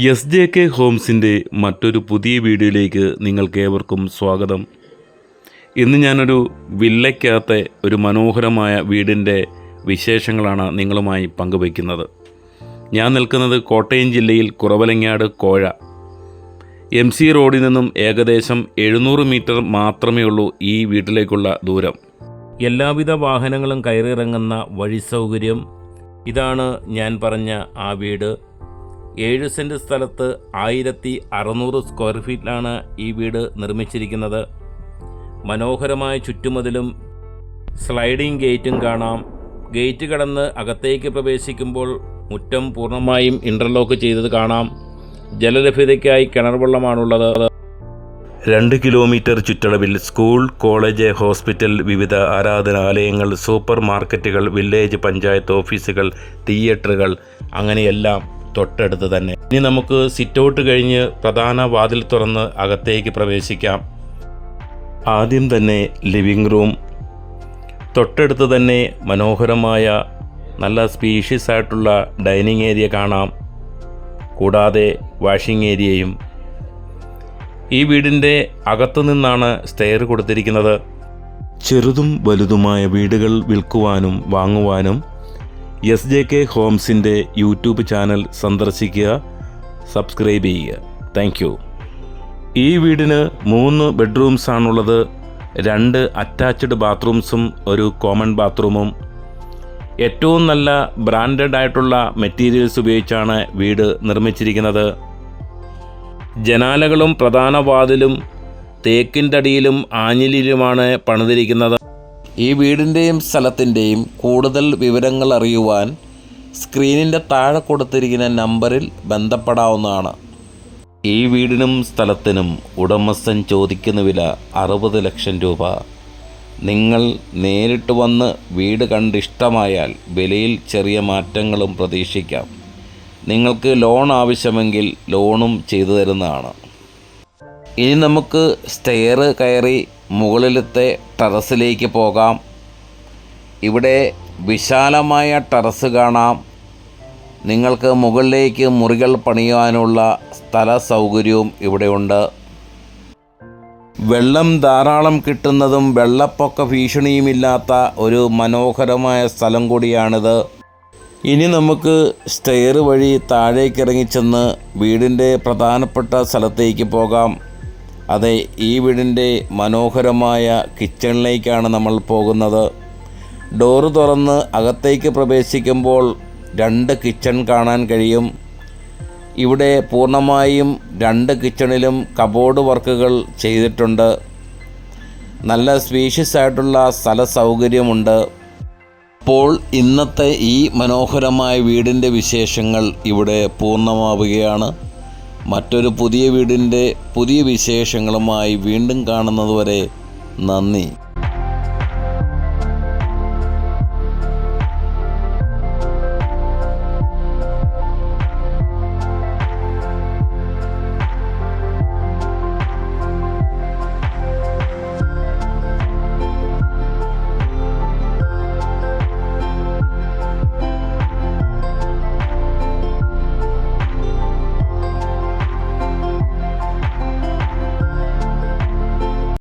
S J K ഹോംസിന്റെ മറ്റൊരു പുതിയ വീഡിയോയിലേക്ക് നിങ്ങൾക്കേവർക്കും സ്വാഗതം. ഇന്ന് ഞാനൊരു വില്ലയ്ക്കകത്തെ ഒരു മനോഹരമായ വീടിന്റെ വിശേഷങ്ങളാണ് നിങ്ങളുമായി പങ്കുവയ്ക്കുന്നത്. ഞാൻ നിൽക്കുന്നത് കോട്ടയം ജില്ലയിൽ കുറവലങ്ങാട് കോഴ. എം സി റോഡിൽ നിന്നും ഏകദേശം എഴുന്നൂറ് മീറ്റർ മാത്രമേ ഉള്ളൂ ഈ വീട്ടിലേക്കുള്ള ദൂരം. എല്ലാവിധ വാഹനങ്ങളും കയറിയിറങ്ങുന്ന വഴി സൗകര്യം ഇതാണ് ഞാൻ പറഞ്ഞ ആ വീട്. ഏഴ് സെന്റ് സ്ഥലത്ത് ആയിരത്തി അറുന്നൂറ് സ്ക്വയർ ഫീറ്റിലാണ് ഈ വീട് നിർമ്മിച്ചിരിക്കുന്നത്. മനോഹരമായ ചുറ്റുമതിലും സ്ലൈഡിംഗ് ഗേറ്റും കാണാം. ഗേറ്റ് കടന്ന് അകത്തേക്ക് പ്രവേശിക്കുമ്പോൾ മുറ്റം പൂർണമായും ഇന്റർലോക്ക് ചെയ്തത് കാണാം. ജലലഭ്യതയ്ക്കായി കിണർ വെള്ളമാണുള്ളത്. രണ്ട് കിലോമീറ്റർ ചുറ്റളവിൽ സ്കൂൾ കോളേജ് ഹോസ്പിറ്റൽ വിവിധ ആരാധനാലയങ്ങൾ സൂപ്പർ മാർക്കറ്റുകൾ വില്ലേജ് പഞ്ചായത്ത് ഓഫീസുകൾ തിയേറ്ററുകൾ അങ്ങനെയെല്ലാം തൊട്ടടുത്ത് തന്നെ. ഇനി നമുക്ക് സിറ്റൗട്ട് കഴിഞ്ഞ് പ്രധാന വാതിൽ തുറന്ന് അകത്തേക്ക് പ്രവേശിക്കാം. ആദ്യം തന്നെ ലിവിംഗ് റൂം. തൊട്ടടുത്ത് തന്നെ മനോഹരമായ നല്ല സ്പീഷ്യസ് ആയിട്ടുള്ള ഡൈനിങ് ഏരിയ കാണാം. കൂടാതെ വാഷിംഗ് ഏരിയയും. ഈ വീടിന്റെ അകത്തു നിന്നാണ് സ്റ്റെയർ കൊടുത്തിരിക്കുന്നത്. ചെറുതും വലുതുമായ വീടുകൾ വിൽക്കുവാനും വാങ്ങുവാനും എസ് ജെ കെ ഹോംസിന്റെ യൂട്യൂബ് ചാനൽ സന്ദർശിക്കുക സബ്സ്ക്രൈബ് ചെയ്യുക. താങ്ക് ഈ വീടിന് മൂന്ന് ബെഡ്റൂംസ് ആണുള്ളത്. രണ്ട് അറ്റാച്ച്ഡ് ബാത്റൂംസും ഒരു കോമൺ ബാത്റൂമും ഏറ്റവും നല്ല ബ്രാൻഡഡ് ആയിട്ടുള്ള മെറ്റീരിയൽസ് ഉപയോഗിച്ചാണ് വീട് നിർമ്മിച്ചിരിക്കുന്നത്. ജനാലകളും പ്രധാന വാതിലും തേക്കിന്റെ അടിയിലും ആഞ്ഞിലിലുമാണ് പണിതിരിക്കുന്നത്. ഈ വീടിന്റെയും സ്ഥലത്തിന്റെയും കൂടുതൽ വിവരങ്ങൾ അറിയുവാൻ സ്ക്രീനിന്റെ താഴെ കൊടുത്തിരിക്കുന്ന നമ്പറിൽ ബന്ധപ്പെടാവുന്നതാണ്. ഈ വീടിനും സ്ഥലത്തിനും ഉടമസ്ഥൻ ചോദിക്കുന്ന വില അറുപത് ലക്ഷം രൂപ. നിങ്ങൾ നേരിട്ട് വന്ന് വീട് കണ്ടിഷ്ടമായാൽ വിലയിൽ ചെറിയ മാറ്റങ്ങളും പ്രതീക്ഷിക്കാം. നിങ്ങൾക്ക് ലോൺ ആവശ്യമെങ്കിൽ ലോണും ചെയ്തു തരുന്നതാണ്. ഇനി നമുക്ക് സ്റ്റെയർ കയറി മുകളിലത്തെ ടെറസിലേക്ക് പോകാം. ഇവിടെ വിശാലമായ ടെറസ് കാണാം. നിങ്ങൾക്ക് മുകളിലേക്ക് മുറികൾ പണിയാനുള്ള സ്ഥല സൗകര്യവും ഇവിടെയുണ്ട്. വെള്ളം ധാരാളം കിട്ടുന്നതും വെള്ളപ്പൊക്ക ഭീഷണിയുമില്ലാത്ത ഒരു മനോഹരമായ സ്ഥലം കൂടിയാണിത്. ഇനി നമുക്ക് സ്റ്റെയർ വഴി താഴേക്ക് ഇറങ്ങിച്ചെന്ന് വീടിന്റെ പ്രധാനപ്പെട്ട സ്ഥലത്തേക്ക് പോകാം. അതെ ഈ വീടിന്റെ മനോഹരമായ കിച്ചണിലേക്കാണ് നമ്മൾ പോകുന്നത്. ഡോറ് തുറന്ന് അകത്തേക്ക് പ്രവേശിക്കുമ്പോൾ രണ്ട് കിച്ചൺ കാണാൻ കഴിയും. ഇവിടെ പൂർണമായും രണ്ട് കിച്ചണിലും കബോർഡ് വർക്കുകൾ ചെയ്തിട്ടുണ്ട്. നല്ല സ്പീഷ്യസ് ആയിട്ടുള്ള സ്ഥല സൗകര്യമുണ്ട്. അപ്പോൾ ഇന്നത്തെ ഈ മനോഹരമായ വീടിന്റെ വിശേഷങ്ങൾ ഇവിടെ പൂർണമാവുകയാണ്. മറ്റൊരു പുതിയ വീടിന്റെ പുതിയ വിശേഷങ്ങളുമായി വീണ്ടും കാണുന്നതുവരെ നന്ദി.